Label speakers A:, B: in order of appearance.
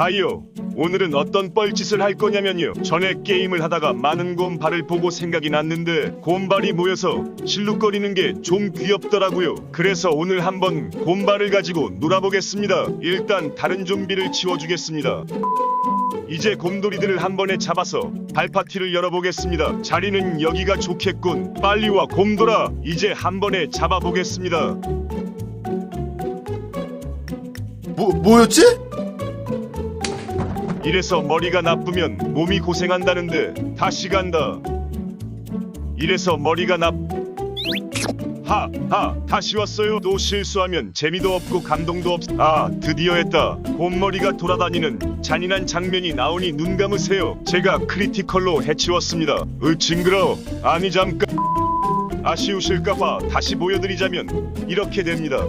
A: 하이요. 오늘은 어떤 뻘짓을 할 거냐면요. 전에 게임을 하다가 많은 곰발을 보고 생각이 났는데 곰발이 모여서 실룩거리는 게 좀 귀엽더라고요. 그래서 오늘 한번 곰발을 가지고 놀아보겠습니다. 일단 다른 좀비를 치워주겠습니다. 이제 곰돌이들을 한 번에 잡아서 발파티를 열어보겠습니다. 자리는 여기가 좋겠군. 빨리 와 곰돌아. 이제 한 번에 잡아보겠습니다.
B: 뭐 뭐였지?
A: 이래서 머리가 나쁘면 몸이 고생한다는데 다시 간다. 이래서 머리가 나 하하 다시 왔어요. 또 실수하면 재미도 없고 감동도 없. 아 드디어 했다. 곰머리가 돌아다니는 잔인한 장면이 나오니 눈 감으세요. 제가 크리티컬로 해치웠습니다. 으 징그러. 아니 잠깐. 아쉬우실까봐 다시 보여드리자면 이렇게 됩니다.